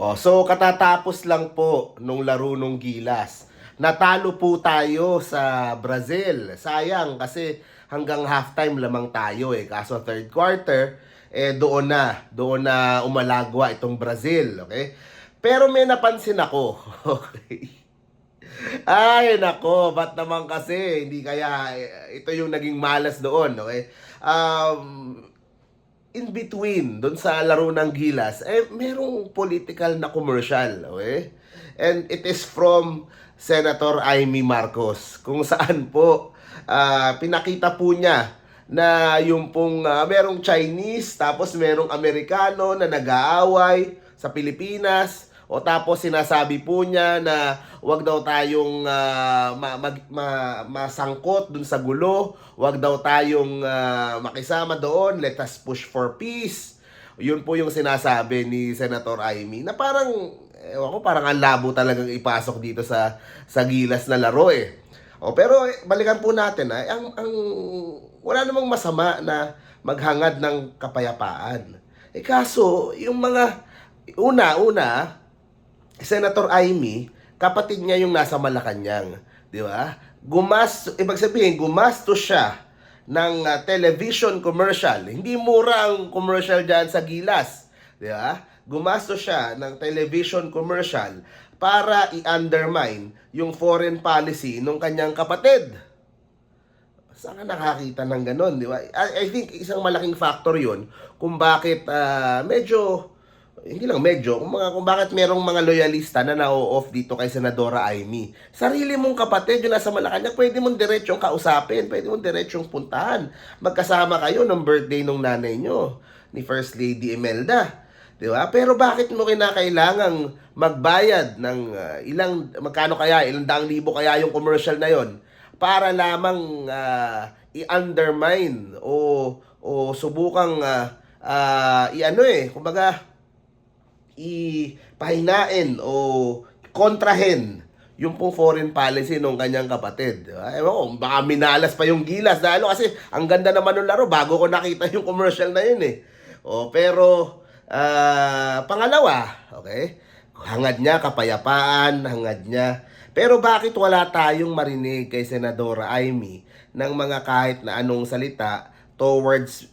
Oh, so katatapos lang po nung laro nung Gilas. Natalo po tayo sa Brazil. Sayang kasi hanggang halftime lamang tayo eh. Kaso third quarter, eh doon na, doon na umalagwa itong Brazil, okay? Pero may napansin ako, okay? Ay, nako, ba't naman kasi, hindi kaya, eh, ito yung naging malas doon, okay? Um, in between, doon sa laro ng Gilas, eh, merong political na commercial, okay? And it is from Senator Amy Marcos, kung saan po, ah, pinakita po niya na yung pong ah, merong Chinese, tapos merong Amerikano na nag-aaway sa Pilipinas, o tapos sinasabi po niya na wag daw tayong ah, ma- mag- ma- masangkot dun sa gulo, wag daw tayong ah, makisama doon, let us push for peace. Yun po yung sinasabi ni Senator Amy na parang, ewan ko, parang ang labo talagang ipasok dito sa, sa gilas na laro eh. O, pero eh, balikan po natin ah, ang, ang, wala namang masama na maghangad ng kapayapaan. Eh kaso, yung mga, una, una, Senator Amy, kapatid niya yung nasa Malacanang, di ba? Gumas, ibig sabihin, gumastos siya ng ah, television commercial. Hindi mura ang commercial diyan sa Gilas, di ba? Gumastos siya ng television commercial para i-undermine yung foreign policy ng kanyang kapatid. Saan ka nakakita ng ganun, di ba? I, I think isang malaking factor yon kung bakit ah, medyo hindi lang medyo, kung, mga, kung bakit merong mga loyalista na na-off dito kay Senadora Amy. Sarili mong kapatid yung nasa Malacanang, pwede mong diretsyong kausapin, pwede mong diretsyong puntahan. Magkasama kayo ng birthday ng nanay nyo, ni First Lady Imelda. Di ba? Pero bakit mo kinakailangang magbayad ng ah, ilang, magkano kaya, ilang daang libo kaya yung commercial na yon para lamang ah, i-undermine o, o subukang ah, ah, i-ano eh, kumbaga, ipahinain o kontrahen yung pong foreign policy ng kanyang kapatid. Ewan ko, baka minalas pa yung gilas. Dahil kasi ang ganda naman ng laro bago ko nakita yung commercial na yun eh. O, pero, ah, pangalawa, okay? Hangad niya, kapayapaan, hangad niya. Pero bakit wala tayong marinig kay Senadora Amy ng mga kahit na anong salita towards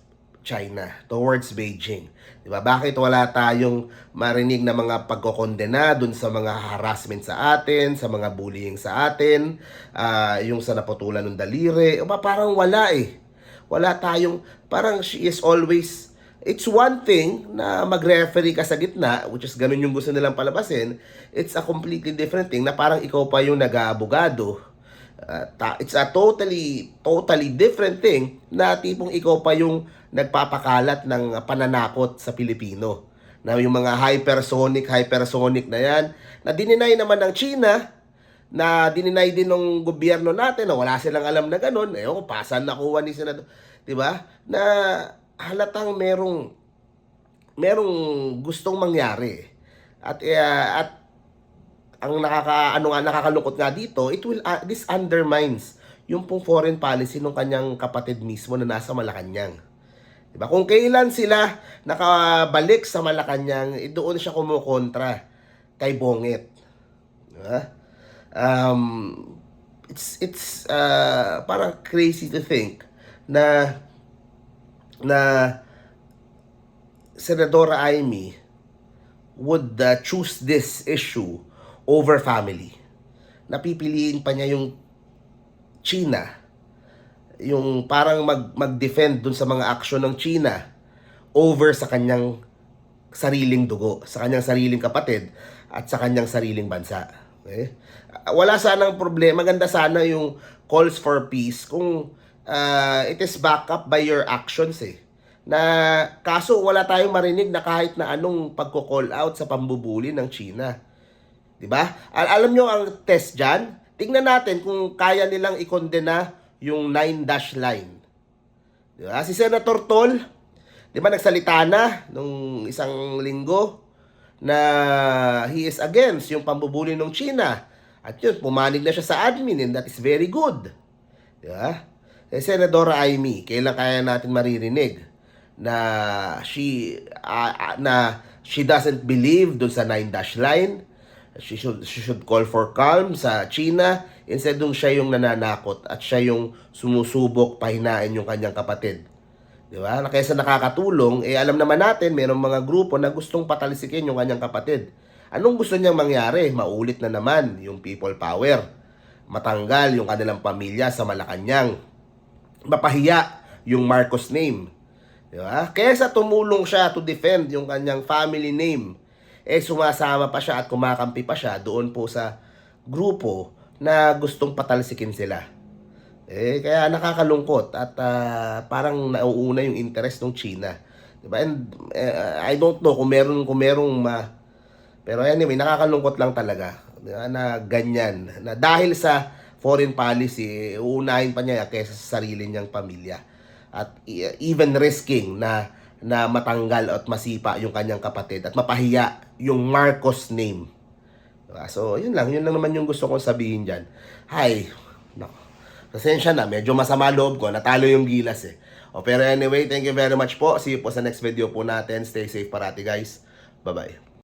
China, towards Beijing. 'Di ba? Bakit wala tayong marinig na mga pagkokondena dun sa mga harassment sa atin, sa mga bullying sa atin, ah, yung sa naputulan ng daliri, o ba parang wala eh. Wala tayong parang she is always It's one thing na mag-referee ka sa gitna, which is ganun yung gusto nilang palabasin. It's a completely different thing na parang ikaw pa yung nag-aabogado. Uh, it's a totally totally different thing na tipong ikaw pa yung nagpapakalat ng pananakot sa Pilipino. Na yung mga hypersonic, hypersonic na yan, na dininay naman ng China, na dininay din ng gobyerno natin na wala silang alam na ganun. Eh, oh, pasan nakuha ni Senador. 'Di ba? Na halatang merong merong gustong mangyari. At eh, at ang nakaka ano nga nakakalungkot nga dito, it will uh, this undermines yung pong foreign policy ng kanyang kapatid mismo na nasa Malacanang. Diba? Kung kailan sila nakabalik sa Malacanang, eh, doon siya kumukontra kay Bonget. Diba? Um, it's it's uh, parang crazy to think na na Senadora Amy would uh, choose this issue over family. Napipiliin pa niya yung China, yung parang mag, mag-defend dun sa mga aksyon ng China over sa kanyang sariling dugo, sa kanyang sariling kapatid at sa kanyang sariling bansa. Okay? Wala sanang problema, maganda sana yung calls for peace kung ah, it is backed up by your actions eh. Na kaso wala tayong marinig na kahit na anong pagko-call out sa pambubuli ng China. 'Di ba? Al- alam nyo ang test diyan? Tingnan natin kung kaya nilang ikondena yung 9 dash line. 'Di ba? Si Senator Tol, 'di ba nagsalita na nung isang linggo na he is against yung pambubuli ng China. At yun, pumanig na siya sa admin and that is very good. Di ba? Eh, Senadora Amy, kailan kaya natin maririnig na she ah, ah, na she doesn't believe dun sa nine dash line. She should, she should call for calm sa China instead dun siya yung nananakot at siya yung sumusubok pahinain yung kanyang kapatid. Di ba? Na kaysa nakakatulong, eh alam naman natin, mayroong mga grupo na gustong patalisikin yung kanyang kapatid. Anong gusto niyang mangyari? Maulit na naman yung people power. Matanggal yung kanilang pamilya sa Malacanang. Mapahiya yung Marcos name. Di ba? Kesa tumulong siya to defend yung kanyang family name, eh sumasama pa siya at kumakampi pa siya doon po sa grupo na gustong patalsikin sila. Eh, kaya nakakalungkot at ah, parang nauuna yung interest ng China. Diba? And eh, I don't know kung meron kung merong ma pero anyway, nakakalungkot lang talaga diba? na ganyan. Na dahil sa foreign policy, uunahin pa niya kaysa sa sarili niyang pamilya. At e- even risking na na matanggal at masipa yung kanyang kapatid at mapahiya yung Marcos name. Diba? So, yun lang. Yun lang naman yung gusto kong sabihin dyan. Hi. Nako. Pasensya na. Medyo masama loob ko. Natalo yung gilas eh. O, pero anyway, thank you very much po. See you po sa next video po natin. Stay safe parati guys. Bye-bye.